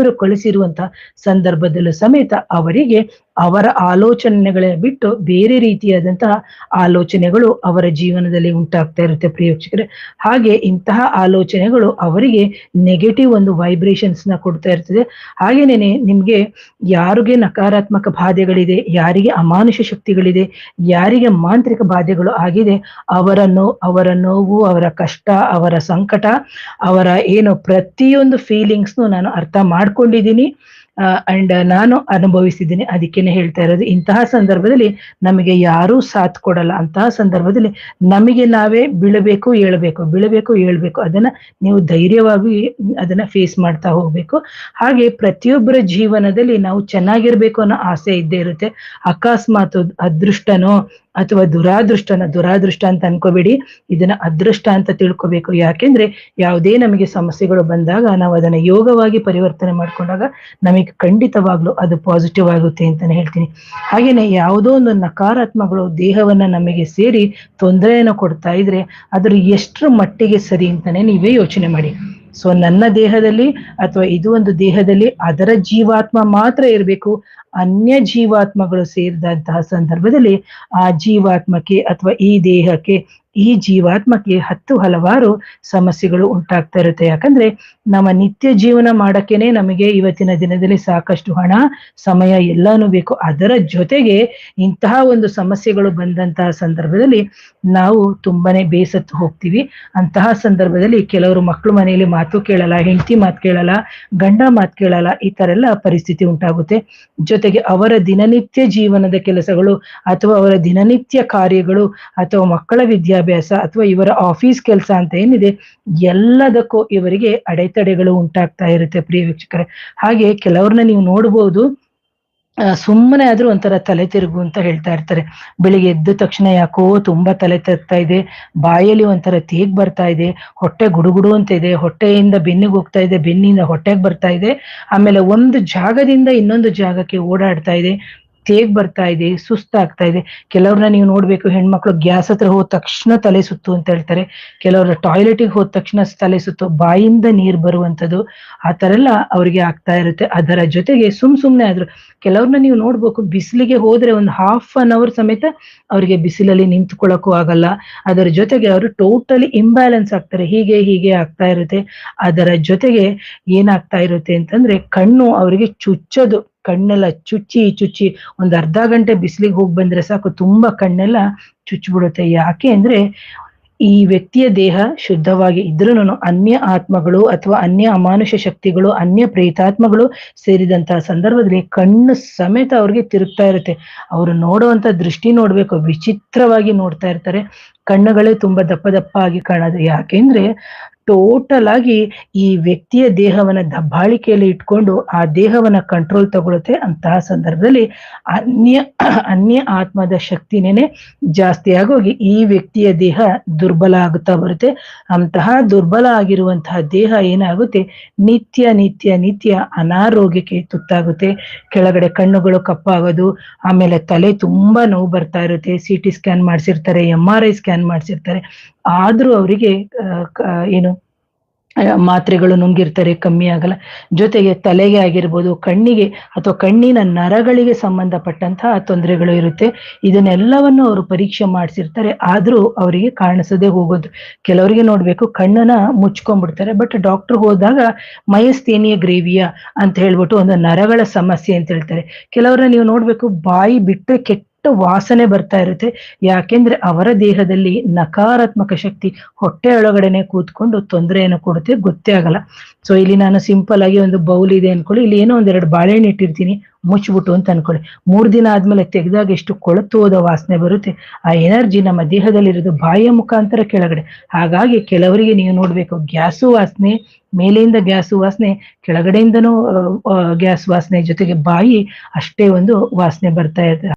ಬೇರೆಯವರು ಕಳಿಸಿರುವಂತಹ ಸಂದರ್ಭದಲ್ಲೂ ಸಮೇತ ಅವರಿಗೆ ಅವರ ಆಲೋಚನೆಗಳ ಬಿಟ್ಟು ಬೇರೆ ರೀತಿಯಾದಂತಹ ಆಲೋಚನೆಗಳು ಅವರ ಜೀವನದಲ್ಲಿ ಉಂಟಾಗ್ತಾ ಇರುತ್ತೆ ಪ್ರಿಯೋಕ್ಷಕರೇ. ಹಾಗೆ ಇಂತಹ ಆಲೋಚನೆಗಳು ಅವರಿಗೆ ನೆಗೆಟಿವ್ ಒಂದು ವೈಬ್ರೇಷನ್ಸ್ನ ಕೊಡ್ತಾ ಇರ್ತದೆ. ಹಾಗೇನೇ ನಿಮ್ಗೆ ಯಾರಿಗೆ ನಕಾರಾತ್ಮಕ ಬಾಧೆಗಳಿದೆ, ಯಾರಿಗೆ ಅಮಾನುಷ ಶಕ್ತಿಗಳಿದೆ, ಯಾರಿಗೆ ಮಾಂತ್ರಿಕ ಬಾಧೆಗಳು ಆಗಿದೆ, ಅವರ ನೋ, ಅವರ ನೋವು, ಅವರ ಕಷ್ಟ, ಅವರ ಸಂಕಟ, ಅವರ ಏನು ಪ್ರತಿಯೊಂದು ಫೀಲಿಂಗ್ಸ್ನು ನಾನು ಅರ್ಥ ಮಾಡ್ಕೊಂಡಿದ್ದೀನಿ. ಅಂಡ್ ನಾನು ಅನುಭವಿಸಿದ್ದೀನಿ. ಅದಕ್ಕೇನೆ ಹೇಳ್ತಾ ಇರೋದು, ಇಂತಹ ಸಂದರ್ಭದಲ್ಲಿ ನಮಗೆ ಯಾರೂ ಸಾಥ್ ಕೊಡಲ್ಲ. ಅಂತಹ ಸಂದರ್ಭದಲ್ಲಿ ನಮಗೆ ನಾವೇ ಬೀಳಬೇಕು, ಏಳ್ಬೇಕು. ಬೀಳಬೇಕು, ಏಳ್ಬೇಕು. ಅದನ್ನ ನೀವು ಧೈರ್ಯವಾಗಿ ಅದನ್ನ ಫೇಸ್ ಮಾಡ್ತಾ ಹೋಗ್ಬೇಕು. ಹಾಗೆ ಪ್ರತಿಯೊಬ್ಬರ ಜೀವನದಲ್ಲಿ ನಾವು ಚೆನ್ನಾಗಿರ್ಬೇಕು ಅನ್ನೋ ಆಸೆ ಇದ್ದೇ ಇರುತ್ತೆ. ಅಕಸ್ಮಾತ್ ಅದೃಷ್ಟನೋ ಅಥವಾ ದುರಾದೃಷ್ಟನ ದುರಾದೃಷ್ಟ ಅಂತ ಅನ್ಕೋಬೇಡಿ. ಇದನ್ನ ಅದೃಷ್ಟ ಅಂತ ತಿಳ್ಕೊಬೇಕು. ಯಾಕೆಂದ್ರೆ ಯಾವುದೇ ನಮಗೆ ಸಮಸ್ಯೆಗಳು ಬಂದಾಗ ನಾವು ಅದನ್ನ ಯೋಗವಾಗಿ ಪರಿವರ್ತನೆ ಮಾಡ್ಕೊಂಡಾಗ ನಮಗೆ ಖಂಡಿತವಾಗ್ಲೂ ಅದು ಪಾಸಿಟಿವ್ ಆಗುತ್ತೆ ಅಂತಾನೆ ಹೇಳ್ತೀನಿ. ಹಾಗೇನೆ ಯಾವುದೋ ಒಂದು ನಕಾರಾತ್ಮಗಳು ದೇಹವನ್ನ ನಮಗೆ ಸೇರಿ ತೊಂದರೆಯನ್ನು ಕೊಡ್ತಾ ಇದ್ರೆ ಅದ್ರ ಎಷ್ಟ್ರ ಮಟ್ಟಿಗೆ ಸರಿ ಅಂತಾನೆ ನೀವೇ ಯೋಚನೆ ಮಾಡಿ. ಸೊ ನನ್ನ ದೇಹದಲ್ಲಿ ಅಥವಾ ಇದು ಒಂದು ದೇಹದಲ್ಲಿ ಅದರ ಜೀವಾತ್ಮ ಮಾತ್ರ ಇರಬೇಕು. ಅನ್ಯ ಜೀವಾತ್ಮಗಳು ಸೇರಿದಂತಹ ಸಂದರ್ಭದಲ್ಲಿ ಆ ಜೀವಾತ್ಮಕ್ಕೆ ಅಥವಾ ಈ ದೇಹಕ್ಕೆ, ಈ ಜೀವಾತ್ಮಕ್ಕೆ ಹತ್ತು ಹಲವಾರು ಸಮಸ್ಯೆಗಳು ಉಂಟಾಗ್ತಾ ಇರುತ್ತೆ. ಯಾಕಂದ್ರೆ ನಮ್ಮ ನಿತ್ಯ ಜೀವನ ಮಾಡಕ್ಕೇನೆ ನಮಗೆ ಇವತ್ತಿನ ದಿನದಲ್ಲಿ ಸಾಕಷ್ಟು ಹಣ, ಸಮಯ ಎಲ್ಲಾನು ಬೇಕು. ಅದರ ಜೊತೆಗೆ ಇಂತಹ ಒಂದು ಸಮಸ್ಯೆಗಳು ಬಂದಂತಹ ಸಂದರ್ಭದಲ್ಲಿ ನಾವು ತುಂಬಾನೇ ಬೇಸತ್ತು ಹೋಗ್ತೀವಿ. ಅಂತಹ ಸಂದರ್ಭದಲ್ಲಿ ಕೆಲವರು ಮಕ್ಕಳು ಮನೆಯಲ್ಲಿ ಮಾತು ಕೇಳಲ್ಲ, ಹೆಂಡತಿ ಮಾತು ಕೇಳಲ್ಲ, ಗಂಡ ಮಾತು ಕೇಳಲ್ಲ, ಈ ತರ ಎಲ್ಲ ಪರಿಸ್ಥಿತಿ ಉಂಟಾಗುತ್ತೆ. ಜೊತೆಗೆ ಅವರ ದಿನನಿತ್ಯ ಜೀವನದ ಕೆಲಸಗಳು ಅಥವಾ ಅವರ ದಿನನಿತ್ಯ ಕಾರ್ಯಗಳು ಅಥವಾ ಮಕ್ಕಳ ವಿದ್ಯಾಭ್ಯಾಸ ಅಥವಾ ಇವರ ಆಫೀಸ್ ಕೆಲಸ ಅಂತ ಏನಿದೆ, ಎಲ್ಲದಕ್ಕೂ ಇವರಿಗೆ ಅಡೆತಡೆಗಳು ಉಂಟಾಗ್ತಾ ಇರುತ್ತೆ ಪ್ರಿಯ ವೀಕ್ಷಕರೇ. ಹಾಗೆ ಕೆಲವ್ರನ್ನ ನೀವು ನೋಡ್ಬೋದು ಸುಮ್ಮನೆ ಆದ್ರೂ ಒಂಥರ ತಲೆ ತಿರುಗು ಅಂತ ಹೇಳ್ತಾ ಇರ್ತಾರೆ. ಬೆಳಿಗ್ಗೆ ಎದ್ದ ತಕ್ಷಣ ಯಾಕೋ ತುಂಬಾ ತಲೆ ತಿರುಗ್ತಾ ಇದೆ, ಬಾಯಲ್ಲಿ ಒಂಥರ ತೇಗ್ ಬರ್ತಾ ಇದೆ, ಹೊಟ್ಟೆ ಗುಡುಗುಡು ಅಂತ ಇದೆ, ಹೊಟ್ಟೆಯಿಂದ ಬೆನ್ನಿಗೆ ಹೋಗ್ತಾ ಇದೆ, ಬೆನ್ನಿಂದ ಹೊಟ್ಟೆಗೆ ಬರ್ತಾ ಇದೆ, ಆಮೇಲೆ ಒಂದು ಜಾಗದಿಂದ ಇನ್ನೊಂದು ಜಾಗಕ್ಕೆ ಓಡಾಡ್ತಾ ಇದೆ. ತೇಗ್ ಬರ್ತಾ ಇದೆ, ಸುಸ್ತಾಗ್ತಾ ಇದೆ. ಕೆಲವ್ರನ್ನ ನೀವು ನೋಡ್ಬೇಕು, ಹೆಣ್ಮಕ್ಳು ಗ್ಯಾಸ್ ಹತ್ರ ಹೋದ ತಕ್ಷಣ ತಲೆ ಸುತ್ತು ಅಂತ ಹೇಳ್ತಾರೆ. ಕೆಲವ್ರ ಟಾಯ್ಲೆಟಿಗೆ ಹೋದ ತಕ್ಷಣ ತಲೆ ಸುತ್ತು ಬಾಯಿಂದ ನೀರ್ ಬರುವಂತದ್ದು ಆ ತರ ಎಲ್ಲ ಅವ್ರಿಗೆ ಆಗ್ತಾ ಇರುತ್ತೆ. ಅದರ ಜೊತೆಗೆ ಸುಮ್ ಸುಮ್ನೆ ಆದ್ರು ಕೆಲವ್ರನ್ನ ನೀವು ನೋಡ್ಬೇಕು, ಬಿಸಿಲಿಗೆ ಹೋದ್ರೆ ಒಂದು ಹಾಫ್ ಅನ್ ಅವರ್ ಸಮೇತ ಅವ್ರಿಗೆ ಬಿಸಿಲಲ್ಲಿ ನಿಂತ್ಕೊಳ್ಳೋಕ್ಕೂ ಆಗಲ್ಲ. ಅದರ ಜೊತೆಗೆ ಅವರು ಟೋಟಲಿ ಇಂಬ್ಯಾಲೆನ್ಸ್ ಆಗ್ತಾರೆ. ಹೀಗೆ ಹೀಗೆ ಆಗ್ತಾ ಇರುತ್ತೆ. ಅದರ ಜೊತೆಗೆ ಏನಾಗ್ತಾ ಇರುತ್ತೆ ಅಂತಂದ್ರೆ ಕಣ್ಣು ಅವರಿಗೆ ಚುಚ್ಚೋದು. ಕಣ್ಣೆಲ್ಲ ಚುಚ್ಚಿ ಚುಚ್ಚಿ ಒಂದ್ ಅರ್ಧ ಗಂಟೆ ಬಿಸಿಲಿಗೆ ಹೋಗಿ ಬಂದ್ರೆ ಸಾಕು, ತುಂಬಾ ಕಣ್ಣೆಲ್ಲ ಚುಚ್ಚಿಬಿಡುತ್ತೆ ಯಾಕೆ ಅಂದ್ರೆ ಈ ವ್ಯಕ್ತಿಯ ದೇಹ ಶುದ್ಧವಾಗಿ ಇದ್ರೂ ಅನ್ಯ ಆತ್ಮಗಳು ಅಥವಾ ಅನ್ಯ ಅಮಾನುಷ ಶಕ್ತಿಗಳು, ಅನ್ಯ ಪ್ರೇತಾತ್ಮಗಳು ಸೇರಿದಂತಹ ಸಂದರ್ಭದಲ್ಲಿ ಕಣ್ಣು ಸಮೇತ ಅವ್ರಿಗೆ ತಿರುಗ್ತಾ ಇರುತ್ತೆ. ಅವರು ನೋಡುವಂತ ದೃಷ್ಟಿ ನೋಡ್ಬೇಕು, ವಿಚಿತ್ರವಾಗಿ ನೋಡ್ತಾ ಇರ್ತಾರೆ. ಕಣ್ಣುಗಳೇ ತುಂಬಾ ದಪ್ಪ ದಪ್ಪ ಆಗಿ ಕಾಣೋದು ಯಾಕೆಂದ್ರೆ ಟೋಟಲ್ ಆಗಿ ಈ ವ್ಯಕ್ತಿಯ ದೇಹವನ್ನ ದಬ್ಬಾಳಿಕೆಯಲ್ಲಿ ಇಟ್ಕೊಂಡು ಆ ದೇಹವನ್ನ ಕಂಟ್ರೋಲ್ ತಗೊಳುತ್ತೆ ಅಂತಹ ಸಂದರ್ಭದಲ್ಲಿ ಅನ್ಯ ಅನ್ಯ ಆತ್ಮದ ಶಕ್ತಿನೇನೆ ಜಾಸ್ತಿ ಆಗೋಗಿ ಈ ವ್ಯಕ್ತಿಯ ದೇಹ ದುರ್ಬಲ ಆಗುತ್ತಾ ಬರುತ್ತೆ. ಅಂತಹ ದುರ್ಬಲ ಆಗಿರುವಂತಹ ದೇಹ ಏನಾಗುತ್ತೆ? ನಿತ್ಯ ನಿತ್ಯ ನಿತ್ಯ ಅನಾರೋಗ್ಯಕ್ಕೆ ತುತ್ತಾಗುತ್ತೆ. ಕೆಳಗಡೆ ಕಣ್ಣುಗಳು ಕಪ್ಪಾಗೋದು, ಆಮೇಲೆ ತಲೆ ತುಂಬಾ ನೋವು ಬರ್ತಾ ಇರುತ್ತೆ. ಸಿ ಟಿ ಸ್ಕ್ಯಾನ್ ಮಾಡಿಸಿರ್ತಾರೆ ಎಂ ಆರ್ ಐ ಸ್ಕ್ಯಾನ್ ಮಾಡಿಸಿರ್ತಾರೆ. ಆದ್ರೂ ಅವರಿಗೆ ಏನು ಮಾತ್ರೆಗಳು ನುಂಗಿರ್ತಾರೆ, ಕಮ್ಮಿ ಆಗಲ್ಲ. ಜೊತೆಗೆ ತಲೆಗೆ ಆಗಿರ್ಬೋದು, ಕಣ್ಣಿಗೆ ಅಥವಾ ಕಣ್ಣಿನ ನರಗಳಿಗೆ ಸಂಬಂಧಪಟ್ಟಂತಹ ತೊಂದರೆಗಳು ಇರುತ್ತೆ. ಇದನ್ನೆಲ್ಲವನ್ನು ಅವರು ಪರೀಕ್ಷೆ ಮಾಡಿಸಿರ್ತಾರೆ. ಆದ್ರೂ ಅವರಿಗೆ ಕಾಣಿಸದೆ ಹೋಗೋದು. ಕೆಲವರಿಗೆ ನೋಡ್ಬೇಕು, ಕಣ್ಣನ್ನ ಮುಚ್ಕೊಂಡ್ಬಿಡ್ತಾರೆ. ಬಟ್ ಡಾಕ್ಟರ್ ಹೋದಾಗ ಮಯಸ್ತೇನಿಯ ಗ್ರೇವಿಯಾ ಅಂತ ಹೇಳ್ಬಿಟ್ಟು ಒಂದು ನರಗಳ ಸಮಸ್ಯೆ ಅಂತ ಹೇಳ್ತಾರೆ. ಕೆಲವರನ್ನ ನೀವು ನೋಡ್ಬೇಕು, ಬಾಯಿ ಬಿಟ್ಟು ಕೆಟ್ಟ ವಾಸನೆ ಬರ್ತಾ ಇರುತ್ತೆ. ಯಾಕೆಂದ್ರೆ ಅವರ ದೇಹದಲ್ಲಿ ನಕಾರಾತ್ಮಕ ಶಕ್ತಿ ಹೊಟ್ಟೆ ಒಳಗಡೆನೆ ಕೂತ್ಕೊಂಡು ತೊಂದರೆಯನ್ನು ಕೊಡುತ್ತೆ, ಗೊತ್ತೇ ಆಗಲ್ಲ. ಸೊ ಇಲ್ಲಿ ನಾನು ಸಿಂಪಲ್ ಆಗಿ ಒಂದು ಬೌಲ್ ಇದೆ ಅನ್ಕೊಳ್ಳಿ. ಇಲ್ಲಿ ಏನೋ ಒಂದೆರಡು ಬಾಳೆಹಣ್ಣು ಇಟ್ಟಿರ್ತೀನಿ, ಮುಚ್ಚಿಬಿಟ್ಟು ಅಂತ ಅನ್ಕೊಳ್ಳಿ. ಮೂರ್ ದಿನ ಆದ್ಮೇಲೆ ತೆಗೆದಾಗ ಎಷ್ಟು ಕೊಳತು ಹೋದ ವಾಸನೆ ಬರುತ್ತೆ. ಆ ಎನರ್ಜಿ ನಮ್ಮ ದೇಹದಲ್ಲಿರೋದು ಬಾಯಿಯ ಮುಖಾಂತರ ಕೆಳಗಡೆ. ಹಾಗಾಗಿ ಕೆಲವರಿಗೆ ನೀವು ನೋಡ್ಬೇಕು, ಗ್ಯಾಸು ವಾಸನೆ ಮೇಲೆಯಿಂದ ಗ್ಯಾಸು ವಾಸನೆ, ಕೆಳಗಡೆಯಿಂದನೂ ಗ್ಯಾಸ್ ವಾಸನೆ ಜೊತೆಗೆ ಬಾಯಿ ಅಷ್ಟೇ ಒಂದು ವಾಸನೆ ಬರ್ತಾ ಇರುತ್ತೆ.